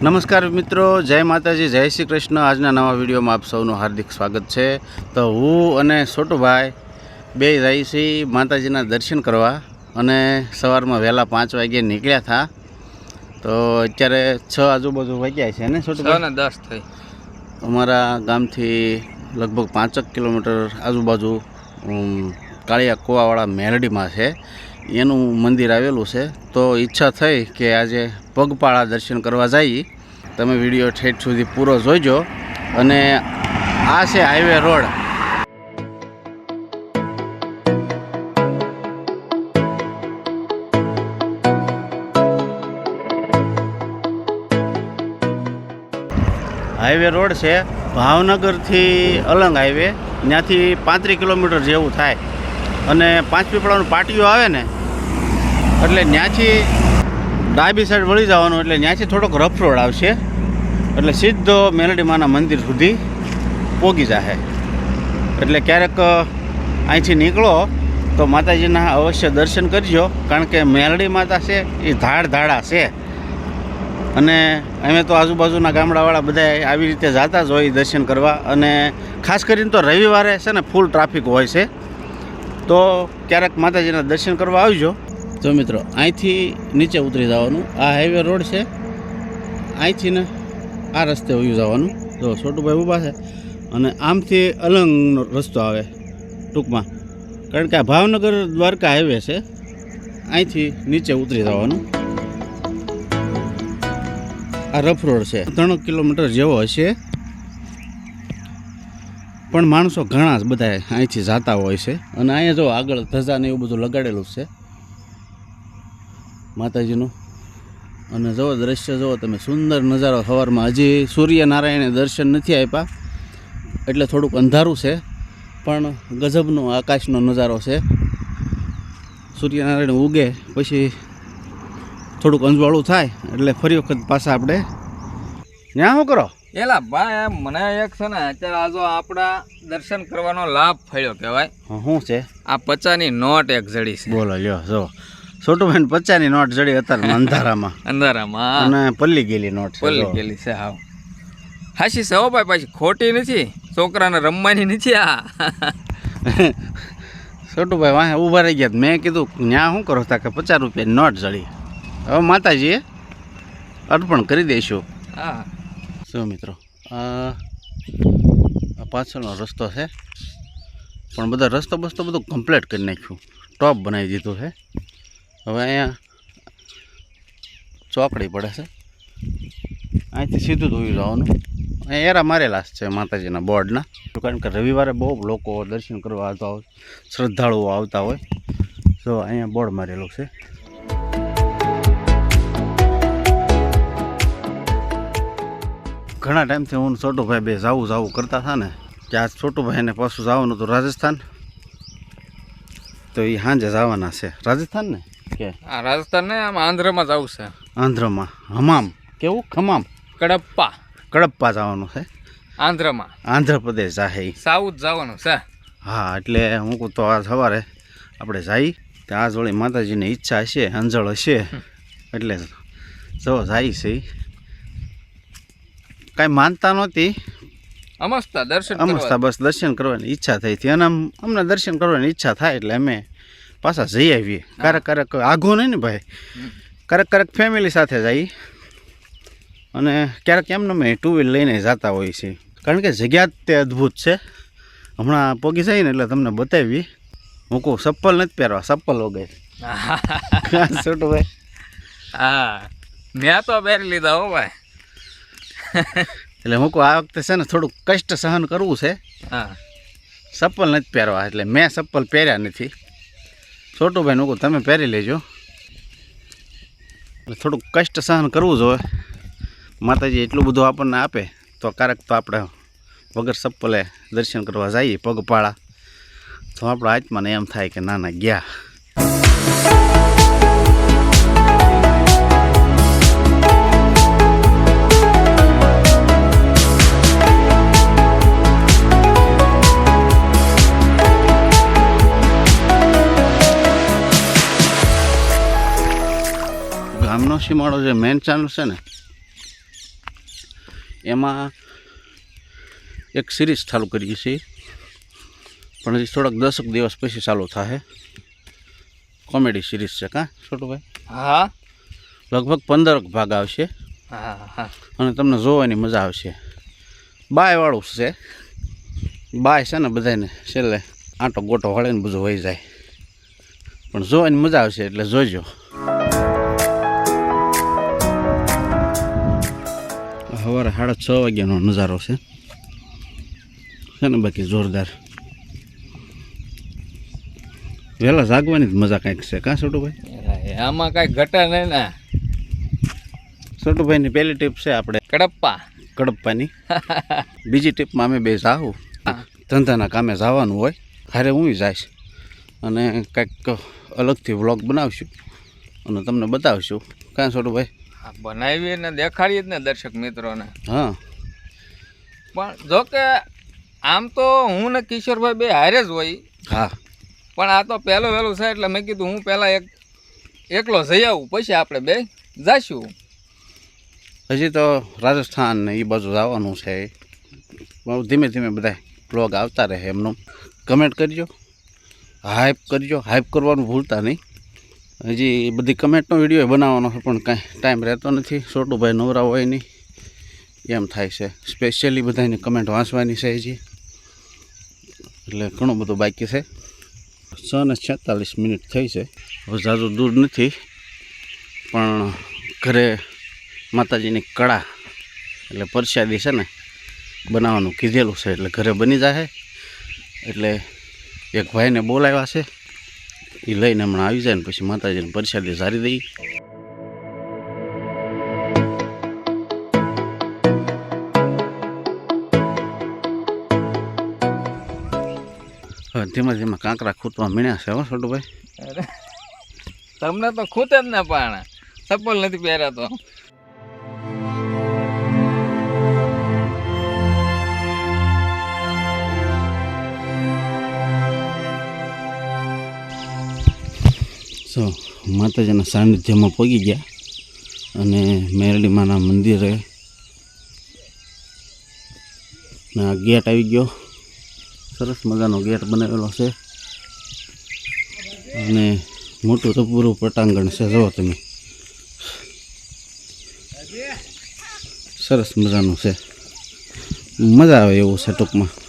નમસ્કાર મિત્રો જય માતાજી જય શ્રી કૃષ્ણ. આજના નવા વિડીયોમાં આપ સૌનું હાર્દિક સ્વાગત છે. તો હું અને છોટુભાઈ બે જઈ છીએ માતાજીના દર્શન કરવા અને સવારમાં વહેલા પાંચ વાગ્યે નીકળ્યા હતા તો અત્યારે છ આજુબાજુ વાગ્યા છે ને છોટુભાઈ? દસ થઈ. અમારા ગામથી લગભગ પાંચક કિલોમીટર આજુબાજુ કાળિયા કુવાવાળા મેરડીમાં છે. એનું મંદિર આવેલું છે. તો ઈચ્છા થઈ કે આજે પગપાળા દર્શન કરવા જઈએ. તમે વીડિયો ઠેઠ સુધી પૂરો જોઈજો અને આ છે હાઈવે રોડ. હાઈવે રોડ છે ભાવનગરથી અલંગ હાઈવે. ત્યાંથી પાંત્રીસ કિલોમીટર જેવું થાય. અને પાંચ પીપળાનું પાટિયું આવે ને એટલે ત્યાંથી ડાબી સાઈડ વળી જવાનું એટલે ત્યાંથી થોડોક રફ રોડ આવશે. એટલે સીધો મેલડીમાના મંદિર સુધી પોગી જાહે. એટલે ક્યારેક અહીંથી નીકળો તો માતાજીના અવશ્ય દર્શન કરજો, કારણ કે મેલડી માતા છે એ ધાડ ધાડા છે. અને અમે તો આજુબાજુના ગામડાવાળા બધા આવી રીતે જતા જ હોય દર્શન કરવા અને ખાસ કરીને તો રવિવારે છે ને ફૂલ ટ્રાફિક હોય છે. તો ક્યારેક માતાજીના દર્શન કરવા આવજો. જો મિત્રો, અહીંથી નીચે ઉતરી જવાનું. આ હાઈવે રોડ છે. અહીંથી ને આ રસ્તે વયું જવાનું. જો છોટુભાઈ ઊભા છે અને આમથી અલંગનો રસ્તો આવે ટૂંકમાં. કારણ કે આ ભાવનગર દ્વારકા હાઈવે છે. અહીંથી નીચે ઉતરી જવાનું. આ રફ રોડ છે. ત્રણ કિલોમીટર જેવો હશે. પણ માણસો ઘણા બધા અહીંથી જતા હોય છે. અને અહીંયા જો આગળ ધજા ને એવું બધું લગાડેલું છે. માતાજીનું. અને જુઓ દ્રશ્ય જુઓ તમે સુંદર નજારો સવારમાં. હજી સૂર્યનારાયણે દર્શન નથી આપ્યા એટલે થોડુંક અંધારું છે પણ ગજબનો આકાશનો નજારો છે. સૂર્યનારાયણ ઉગે પછી થોડુંક અંજવાળું થાય એટલે ફરી વખત પાછા આપણે ત્યાં શું કરો? એલા ભાઈ મને એક છે ને અત્યારે આજો આપણા દર્શન કરવાનો લાભ ફળ્યો કહેવાય. શું છે? આ પચાની નોટ એક જડી છે. બોલો લ્યો જો છોટુભાઈ પચાની નોટ જડી અત્યારે અંધારામાં. અંધારામાં અને પલ્લી ગયેલી નોટ પલ્લી ગયેલી છે હાવ હાશી છે હો ભાઈ પાછી ખોટી નથી. છોકરાને રમવાની નથી આ છોટુભાઈ વાહે ઊભા રહી ગયા. મેં કીધું ત્યાં શું કરો તા કે પચાસ રૂપિયાની નોટ જડી હવે માતાજીએ અર્પણ કરી દઈશું હા. શું મિત્રો આ પાછળનો રસ્તો છે. પણ બધા રસ્તો બસ્તો બધું કમ્પ્લીટ કરી નાખ્યું. ટોપ બનાવી દીધું છે. હવે અહીંયા ચોકડી પડે છે. અહીંથી સીધું ધોઈ જવાનું. અહીંયા એરા મારેલા છે માતાજીના બોર્ડના. કારણ કે રવિવારે બહુ લોકો દર્શન કરવા આવતા હોય, શ્રદ્ધાળુઓ આવતા હોય. તો અહીંયા બોર્ડ મારેલું છે. ઘણા ટાઈમથી હું છોટુભાઈ બે જાવું જાવું કરતા હતા ને, કે આ છોટુભાઈને પાછું જવાનું હતું રાજસ્થાન. તો એ સાંજે જવાના છે. રાજસ્થાન ને? કે? આ રાજસ્થાન ને આમ આંધ્રમાં જવું છે. આંધ્રમાં. હમામ. કેવું? ખમામ કડપ્પા. કડપ્પા જવાનું છે? આંધ્રમાં. આંધ્રપ્રદેશ જાહે. સાઉથ જવાનું છે. હા એટલે હું કહું તો આ સવારે આપણે જઈ તો આ જોડે માતાજીની ઈચ્છા હશે અંજળ હશે એટલે જો જાય છે. કાંઈ માનતા નહોતી. અમસ્તા દર્શન અમસ્તા બસ દર્શન કરવાની ઈચ્છા થઈ હતી. અને આમ અમને દર્શન કરવાની ઈચ્છા થાય એટલે અમે પાછા જઈ આવીએ. ક્યારેક ક્યારેક આઘો નહીં ને ભાઈ? ક્યારેક ક્યારેક ફેમિલી સાથે જઈએ અને ક્યારેક એમને અમે ટુ વ્હીલ લઈને જતા હોઈએ છીએ કારણ કે જગ્યા જ તે અદ્ભુત છે. હમણાં પોગી જઈએ ને એટલે તમને બતાવી હું કહું ચપ્પલ નથી પહેરવા ચપ્પલ વગર છોટું ભાઈ હા. મેં તો પહેરી લીધા હો ભાઈ. એટલે હું કહું આ વખતે છે ને થોડુંક કષ્ટ સહન કરવું છે. હા. ચપ્પલ નથી પહેરવા એટલે મેં ચપ્પલ પહેર્યા નથી. છોટુભાઈ નું તમે પહેરી લેજો. થોડુંક કષ્ટ સહન કરવું જોઈએ માતાજી એટલું બધું આપણને આપે, તો ક્યારેક તો આપણે વગર ચપ્પલે દર્શન કરવા જઈએ પગપાળા. તો આપણા આત્માને એમ થાય કે ના ના ગયા. સીમાડો જે મેન ચાલુ છે ને એમાં એક સિરીઝ ચાલુ કરીએ છીએ. પણ હજી થોડાક દસક દિવસ પછી ચાલુ થશે કોમેડી સિરીઝ છે કાં છોટુભાઈ? હા. લગભગ પંદરક ભાગ આવશે. હા હા. અને તમને જોવાની મજા આવશે. બાયવાળું છે. બાય છે ને બધાને છેલ્લે આંટો ગોટો વળે ને બધું વહી જાય. પણ જોવાની મજા આવશે એટલે જોજો સવારે સાડા છ વાગ્યાનો નજારો છે. છે ને બાકી જોરદાર. વહેલા જાગવાની જ મજા કાંઈક છે. કાં છોટુભાઈ? આમાં કાંઈ ઘટા નહીં ને. છોટુભાઈની પહેલી ટીપ છે આપણે કડપ્પા. કડપ્પાની. બીજી ટીપમાં અમે બે જાવું ધંધાના કામે જવાનું હોય હારે હું જઈશ અને કંઈક અલગથી વ્લોગ બનાવશું. અને તમને બતાવશું. કાં છોટુભાઈ? આ બનાવી ને દેખાડીએ જ ને દર્શક મિત્રોને. હા. પણ જો કે આમ તો હું ને કિશોરભાઈ બે હારે જ હોય. હા. પણ આ તો પહેલો વહેલું છે એટલે મેં કીધું હું પહેલાં એક એકલો જઈ આવું પછી આપણે બે જઈશું હજી તો રાજસ્થાન ને એ બાજુ જવાનું છે. બહુ ધીમે ધીમે બધા બ્લોગ આવતા રહે એમનું. કમેન્ટ કરજો. હાઈપ કરજો. હાઈપ કરવાનું ભૂલતા નહીં. હજી બધી કમેન્ટનો વીડિયો બનાવવાનો છે, પણ કાંઈ ટાઈમ રહેતો નથી. છોટુભાઈ નવરા હોય નહીં. એમ થાય છે. સ્પેશિયલી બધાની કમેન્ટ વાંચવાની છે હજી. એટલે ઘણું બધું બાકી છે. છ ને છેતાલીસ મિનિટ થઈ છે. હવે ઝાઝુ દૂર નથી. પણ ઘરે માતાજીની કળા, એટલે પરસાદી છે ને, બનાવવાનું કીધેલું છે. એટલે ઘરે બની જાય એટલે એક ભાઈને બોલાવ્યા છે. એ લઈને હમણાં આવી જાય ને પછી માતાજીને પરસાદી સારી દઈ. ધીમે ધીમે કાંકરા ખૂટવા મીણ્યા છે, હો, છોટુભાઈ. તમને તો ખૂતે જ ને પણ. ચપ્પલ નથી પહેર્યા તો સો માતાજીના સાનિધ્યમાં પગી ગયા અને મેરડીમાના મંદિરે આ ગેટ આવી ગયો. સરસ મજાનો ગેટ બનાવેલો છે. અને મોટું રબૂરું પટાંગણ છે. જુઓ તમે. સરસ મજાનું છે. મજા આવે એવું છે ટૂંકમાં.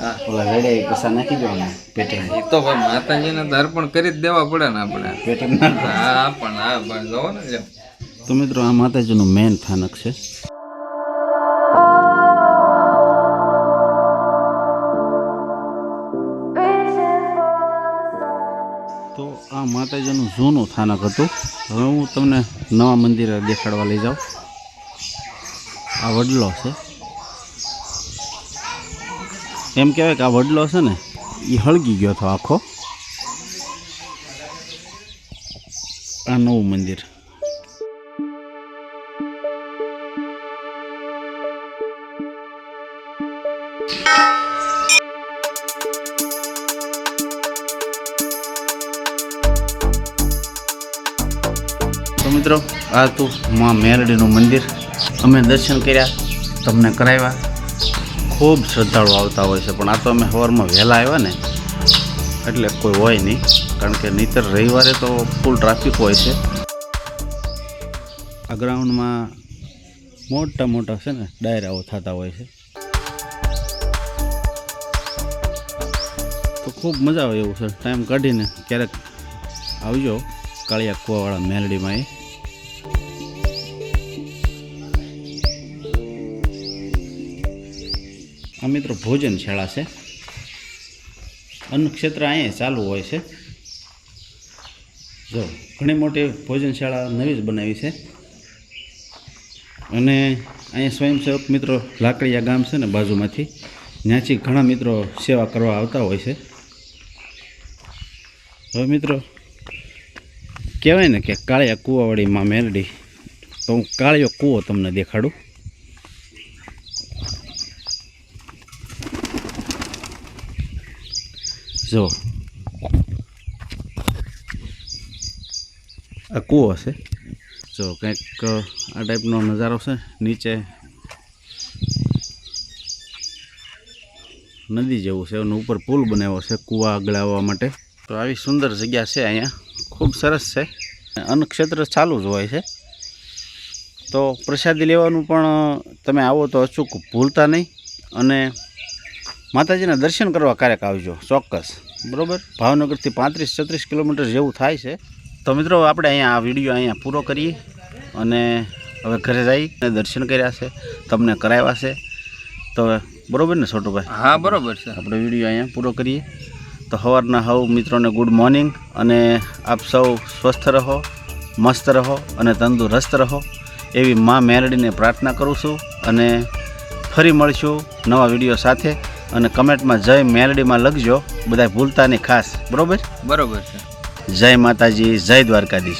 હા ઓલા રેડે પૈસા નાખી દો ને પેટે એ તો ભાઈ માતાજીને તો અર્પણ કરી જ દેવા પડે ને આપણે. પેટે હા પણ હા પણ જોવો ને જેમ તો મિત્રો આ માતાજીનું મેન સ્થાનક છે. તો આ માતાજીનું જૂનું સ્થાનક હતું. હવે હું તમને નવા મંદિરે દેખાડવા લઈ જાઉં. આ વડલો છે. એમ કહેવાય કે આ વડલો છે ને એ હળગી ગયો હતો આખો. આ નવું મંદિર. તો મિત્રો, આ હતું મા મેરડીનું મંદિર. અમે દર્શન કર્યા, તમને કરાવ્યા. ખૂબ શ્રદ્ધાળુ આવતા હોય છે. પણ આ તો અમે સવારમાં વહેલા આવ્યા ને, એટલે કોઈ હોય નહીં. કારણ કે નહીતર રવિવારે તો ફૂલ ટ્રાફિક હોય છે. આ ગ્રાઉન્ડમાં મોટા મોટા છે ને, ડાયરાઓ થતા હોય છે. તો ખૂબ મજા આવે એવું છે. ટાઈમ કાઢીને ક્યારેક આવજો કાળિયા કુવાવાળા મેલડીમાં એ. આ મિત્રો ભોજન શાળા છે. અન્નક્ષેત્ર અહીંયા ચાલુ હોય છે. જો, ઘણી મોટી ભોજનશાળા નવી જ બનાવી છે. અને અહીંયા સ્વયંસેવક મિત્રો લાકડીયા ગામ છે ને બાજુમાંથી. ત્યાંથી ઘણા મિત્રો સેવા કરવા આવતા હોય છે. હવે મિત્રો, કહેવાય ને કે કાળિયા કૂવાવાળી માં મેલડી તો હું કાળિયો કૂવો તમને દેખાડું. જો આ કૂવો છે. જો કંઈક આ ટાઈપનો નજારો છે. નીચે નદી જેવું છે. એનો ઉપર પુલ બનાવ્યો છે કૂવા આગળ આવવા માટે. તો આવી સુંદર જગ્યા છે અહીંયા. ખૂબ સરસ છે. અન્નક્ષેત્ર ચાલુ જ હોય છે. તો પ્રસાદી લેવાનું પણ તમે આવો તો અચૂક ભૂલતા નહીં. અને માતાજીના દર્શન કરવા ક્યારેક આવજો ચોક્કસ. બરાબર? ભાવનગરથી પાંત્રીસ છત્રીસ કિલોમીટર જેવું થાય છે. તો મિત્રો આપણે અહીંયા આ વીડિયો અહીંયા પૂરો કરીએ અને હવે ઘરે જઈ દર્શન કર્યા છે તમને કરાવ્યા છે. તો બરાબર ને છોટુભાઈ? હા બરોબર છે. આપણે વીડિયો અહીંયા પૂરો કરીએ. તો સવારના હવ મિત્રોને ગુડ મોર્નિંગ અને આપ સૌ સ્વસ્થ રહો મસ્ત રહો અને તંદુરસ્ત રહો. એવી મા મેરડીને પ્રાર્થના કરું છું અને ફરી મળશું નવા વીડિયો સાથે. અને કમેન્ટમાં જય મેલડીમાં લખજો. બધા ભૂલતા નહીં ખાસ. બરોબર? બરોબર છે. જય માતાજી જય દ્વારકાધીશ.